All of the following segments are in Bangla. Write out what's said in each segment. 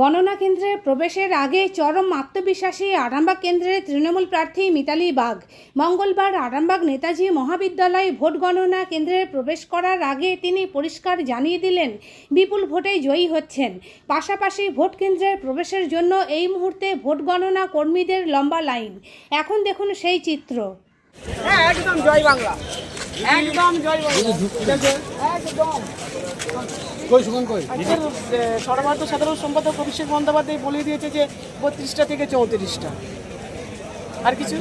গণনা কেন্দ্রে প্রবেশের আগে চরম আত্মবিশ্বাসী আরামবাগ কেন্দ্রের তৃণমূল প্রার্থী মিতালি বাগ। মঙ্গলবার আরামবাগ নেতাজি মহাবিদ্যালয় ভোট গণনা কেন্দ্রে প্রবেশ করার আগে তিনি পরিষ্কার জানিয়ে দিলেন, বিপুল ভোটে জয়ী হচ্ছেন। পাশাপাশি ভোট কেন্দ্রে প্রবেশের জন্য এই মুহূর্তে ভোট গণনা কর্মীদের লম্বা লাইন। এখন দেখুন সেই চিত্র। হ্যাঁ একদম জয় বাংলা। একদম জয় একদম। কই কই? সর্বভারত সাধারণ সম্পাদক অভিষেক বন্দ্যোপাধ্যায় বলে দিয়েছে যে বত্রিশটা থেকে চৌত্রিশটা। আর কিছু?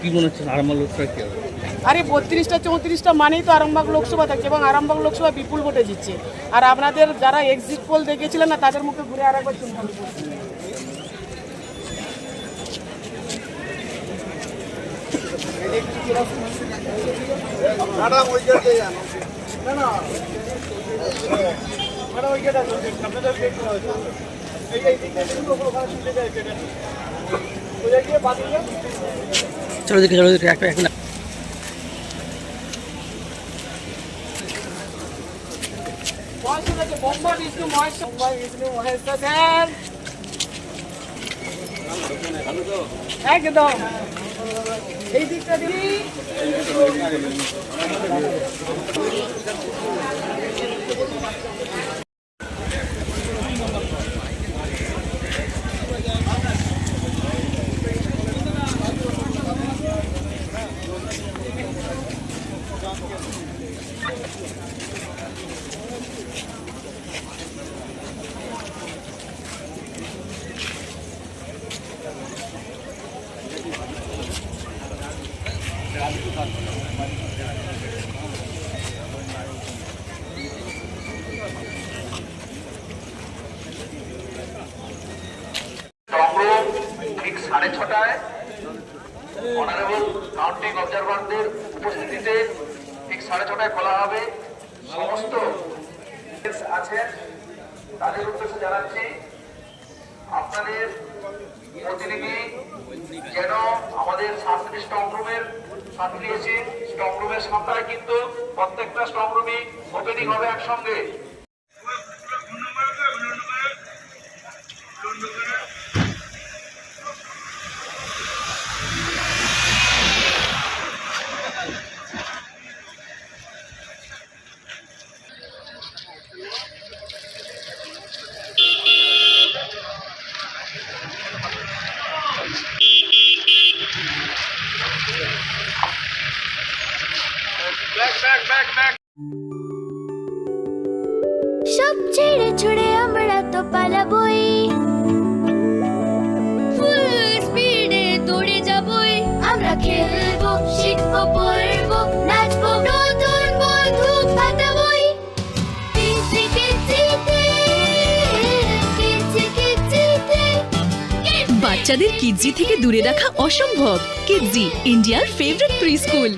কি মনে হচ্ছে লোকসভা কি হবে? আরে বত্রিশটা চৌত্রিশটা মানেই তো আরামবাগ লোকসভা থাকছে এবং আরামবাগ লোকসভা বিপুল ভোটে জিতছে। আর আপনাদের যারা এক্সিট পোল দেখেছিলেন না তাদের মুখে ঘুরে আর একবার চিন্তা করুন। চলো দেখে চলো দেখে একটা একটা মহেশ আছে, বোম্বা বিষ্ণু মহেশ বোম্বা বিষ্ণু মহেশ স্যার একদম এই দিকটা দিবি ঠিক সাড়ে ছটায় অনারেবল কাউন্টিং অবজারভারদের উপস্থিতিতে ঠিক সাড়ে ছটায় খোলা হবে। সমস্ত আছেন, তাদের উদ্দেশ্যে জানাচ্ছি আপনাদের প্রতিনিধি যেন আমাদের সাতটি স্ট্রং রুমের সাথে দিয়েছি স্ট্রং রুমের সামনে কিন্তু প্রত্যেকটা স্ট্রং রুমই ওপেনিং হবে একসঙ্গে। সব ছেড়ে ছুড়ে আমরা তো পালাবই। ফুল স্পিডে দৌড়ে যাবই। আমরা খেলব শিখব পড়ব নাচবো নতুন বন্ধু পাতাবই কিচি কিচিতে কিচি কিচিতে বাচ্চাদের কিডজি থেকে দূরে রাখা অসম্ভব। কিডজি ইন্ডিয়ার ফেভারিট প্রি স্কুল